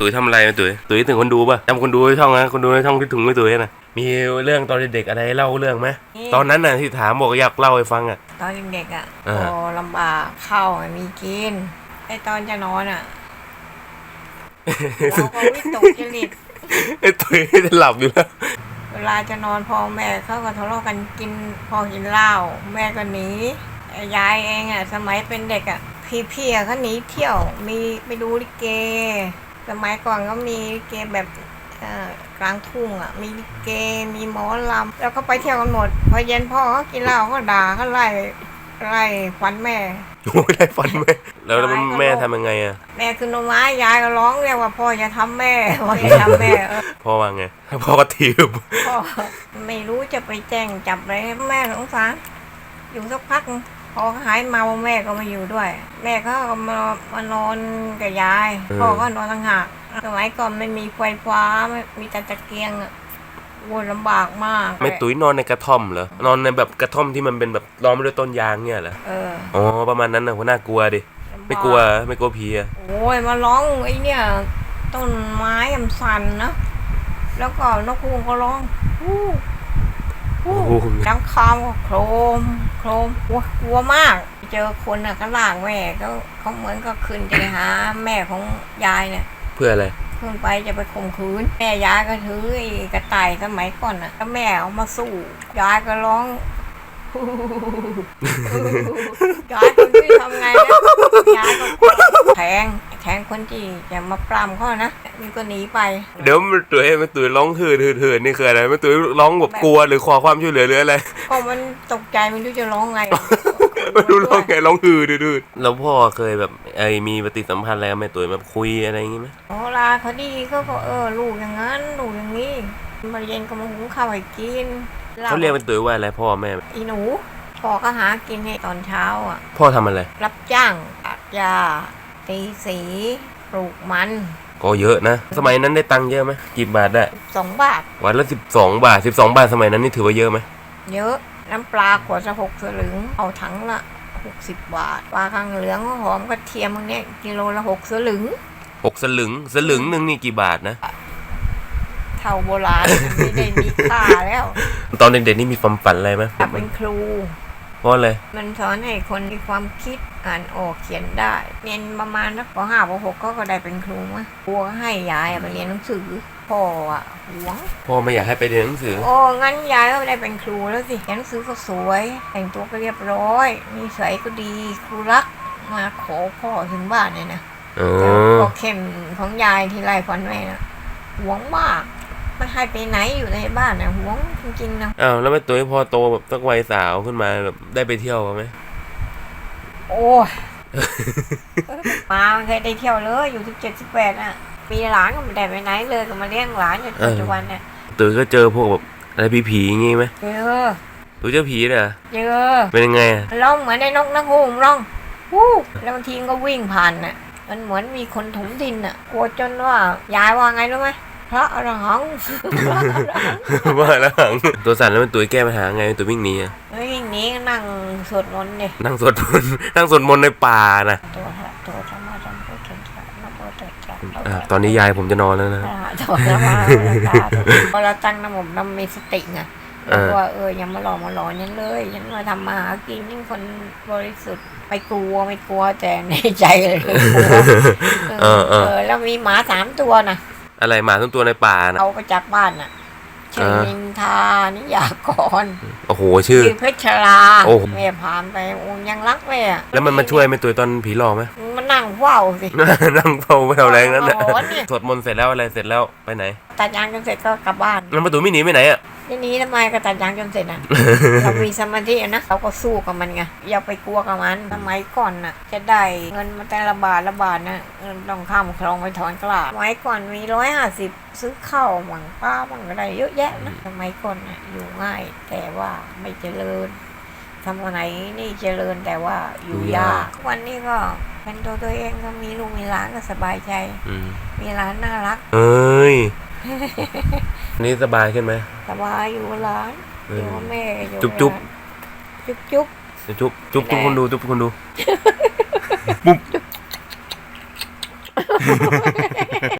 ตุ๋ยทำอะไรตุ๋ยตุ๋ยถึงคนดูป่ะจำคนดูในช่องนะคนดูในช่องที่ถึงไม่ตุ๋ยนะมีเรื่องตอนเด็กๆอะไรเล่าเรื่องไหมมี ตอนนั้นน่ะที่ถามบอกอยากเล่าให้ฟังอะ ตอนเด็กๆอะอ่าพอลำบากข้าวไม่มีกินไอตอนจะนอนอะเราก็วิตกจริตไอ้ตุ๋ยจะหลับอยู่แล้วเวลาจะนอนพ่อแม่เขาก็ทะเลาะกันกินพอกินเหล้าแม่ก็หนีไอ้ยายเองอะสมัยเป็นเด็กอะพี่ๆเขาหนีเที่ยวมีไปดูลิเก สมัยก่อนก็มีลิเกแบบเอ่อกลางทุ่งอะ มีลิเกมีหมอลำแล้วก็ไปเที่ยวกันหมด พอเย็นพ่อเขากินเหล้าเขาด่าเขาไล่ไล่ฟันแม่โอ้ยได้ฟันไหมแล้วแล้วตายก็แม่โลกทำยังไงอะ แม่ขึ้นมาไม้ยายก็ร้องเรียกว่าพ่ออย่าทำแม่พ่ออย่าทำแม่เออพ่อว่าไงพ่อก็ถีบพ่อไม่รู้จะไปแจ้งจับเลยแม่สงสารอยู่สักพัก พอหายเมาแม่ก็มาอยู่ด้วย แม่เขาก็มามานอนกับยายเออพ่อก็นอนต่างหากสมัยก่อนไม่มีไฟฟ้าไม่มีแต่ตะเกียงอะโอ้ยลำบากมากแม่ตุ๋ยนอนในกระท่อมเหรอนอนในแบบกระท่อมที่มันเป็นแบบล้อมไปด้วยต้นยางเนี่ยเหรอเอออ๋อประมาณนั้นนะหัวหน้ากลัวดิลำบาไม่กลัวไม่กลัวผีอะโอ้ยมาร้องไอ้เนี่ยต้นไม้ยำสันนะแล้วก็นกฮูกก็ร้องฮู้ฮู้โอ้โหน้ำคามก็โครม โครมกลัวกลัวมาก เจอคนอะก็ล่างแม่ก็เขาเหมือนก็ขึ้นจะไปหาแม่ของยายเนี่ย เพื่ออะไรขึ้นไปจะไปข่มขืน แม่ยายก็ถือไอ้กระต่ายสมัยก่อนอะก็แม่เอามาสู้ยายก็ร้องยายคนที่ทำไงนะยายก็แทงแท งคนที่จะมาปรามเขานะมันก็หนีไป เดี๋ยวแม่ตุ๋ยแม่ตุ๋ยร้องหืดหืดหืดนี่คืออะไรแม่ตุ๋ยร้องแบบกลัวหรือขอความช่วยเหลือหรืออะไรก็มันตกใจไม่รู้จะร้องไงไม่รู้ร้องไงร้องหืดหืดแล้วพ่อเคยแบบไอ้มีปฏิสัมพันธ์อะไรกับแม่ตุ๋ยแบบคุยอะไรอย่างงี้ไหมเวลาเขาดีเขาก็เออลูกอย่างนั้นลูกอย่างนี้มาเย็นก็มาหุงข้าวให้กินเขาเรียกแม่ตุ๋ยว่าอะไรพ่อแม่ อีหนูพ่อก็หากินให้ตอนเช้าอะ พ่อทำอะไร รับจ้างตัดหญ้า ตีสีปลูกมัน ก็เยอะนะ สมัยนั้นได้ตังค์เยอะไหมกี่บาทได้ สองบาท วันละสิบสองบาทสิบสองบาทสมัยนั้นนี่ถือว่าเยอะไหมเยอะ น้ำปลาขวดละหกสลึง เอาถังละหกสิบบาท ปลาคางเหลืองหอมกระเทียมพวกเนี้ยกิโลละหกสลึงหกสลึงสลึงหนึ่งนี่กี่บาทนะ เท่าโบราณไม่ได้มีค่าแล้ว ตอนเด็กๆนี่มีความฝันอะไรไหมอยากเป็นครู เพราะอะไรมันสอนให้คนมีความคิดอ่านออกเขียนได้ เรียนประมาณนักปห้าปหกก็ก็ได้เป็นครูมั้งครูก็ให้ยายไปเรียนหนังสือพ่ออะหวงพ่อไม่อยากให้ไปเรียนหนังสือ โอ้งั้นยายก็ได้เป็นครูแล้วสิเรียนหนังสือก็สวย แต่งตัวก็เรียบร้อยนิสัยก็ดีครูรักมาขอพ่อถึงบ้านเนี่ยนะอ๋อแต่พอเข้มของยายที่ไล่ฟันแม่นะหวงมาก ไม่ให้ไปไหนอยู่ในบ้านนะหวงจริงๆนะอ้าวแล้วแม่ตุ๋ยพอโตแบบสักวัยสาวขึ้นมาแบบได้ไปเที่ยวบ้างไหมโอ้ยมาไม่เคยได้เที่ยวเลยอยู่ที่เจ็ดสิบแปดอะปีหลานก็ไม่ได้ไปไหนเลยก็มาเลี้ยงหลานจนปัจจุบันเนี่ยตุ๋ยก็เจอพวกแบบอะไรผีๆอย่างงี้ไหมเจอตุ๋ยเจอผีเลยเหรอเจอเป็นยังไงอะร้องเหมือนในนกนักฮูกร้องวู้แล้วบางทีมันก็วิ่งผ่านน่ะมันเหมือนมีคนถมดินน่ะกลัวจนว่ายายว่าไงรู้ไหมพ ระอรหังว่าแล้วหังตัวสั่นแล้วแม่ตุ๋ยแก้ปัญหาไงแม่ตุ๋ยวิ่งหนีอะวิ่งหนีก็นั่งสวดมนต์เนี่ยนั่งสวดมนต์นั่งสวดมนต์ในป่านะตัวพระตัวธรรมะธรรมพุทธะนะโมตัสสะอะตอนนี้ยายผมจะนอนแล้วนะ ตัวธรรมะพอเราตั้งน้ำมนต์มีสติไงเออว่าเอออยังมาหลอกมาหลอนยันเลยยันมาทำมาหากินยิ่งคนบริสุทธิ์ไม่กลัวไม่กลัวแต่ในใจเลยกลัวเออเออเออแล้วมีหมาสามตัวนะ อะไรหมาทั้งตัวในป่านะเอาไปจากบ้านน่ะชื่อเออนินทานิยากรโอ้โหชื่อชื่อเพชรราโอ้โหแม่ผ่านไปโอ้ยังรักแม่อะแล้วมันมาช่วยแม่ตุ๋ยตอนผีหลอกไหมมันนั่งเฝ้าสินั่งเฝ้าแถวแรงนั้นนะโอ้โหเนี่ยสวดมนต์เสร็จแล้วอะไรเสร็จแล้วไปไหนตัดยางจนเสร็จก็กลับบ้านแล้วแม่ตุ๋ยไม่หนีไปไหนอะ ทีนี้ทำไมก็ตัดยางจนเสร็จอะ เรามีสมาธิอะนะเราก็สู้กับมันไงอย่าไปกลัวกับมันสมัยก่อนน่ะ จะได้เงินมาแต่ละบาทละบาทนะเงินต้องข้ามคลองไปถอนกล้าสมัยก่อนมีร้อยห้าสิบซื้อข้าวหวังป้าบังก็ได้เยอะแยะนะสมัยก่อนน่ะอยู่ง่าย แต่ว่าไม่เจริญทำอะไรนี่เจริญแต่ว่าอยู่ยากวันนี้ก็เป็นตัวตัวเองก็มีลูกมีหลานก็สบายใจอืมมีหลานน่ารัก เอ้ย นี่สบายขึ้นไหมสบายอยู่กับหลานเออยู่อกับแม่อยู่จุ๊บจุ๊บจุ๊บจุ๊บเดี๋ยวจุ๊บจุ๊บไม่ทุกได้คนดูจุ๊บทุกคนดู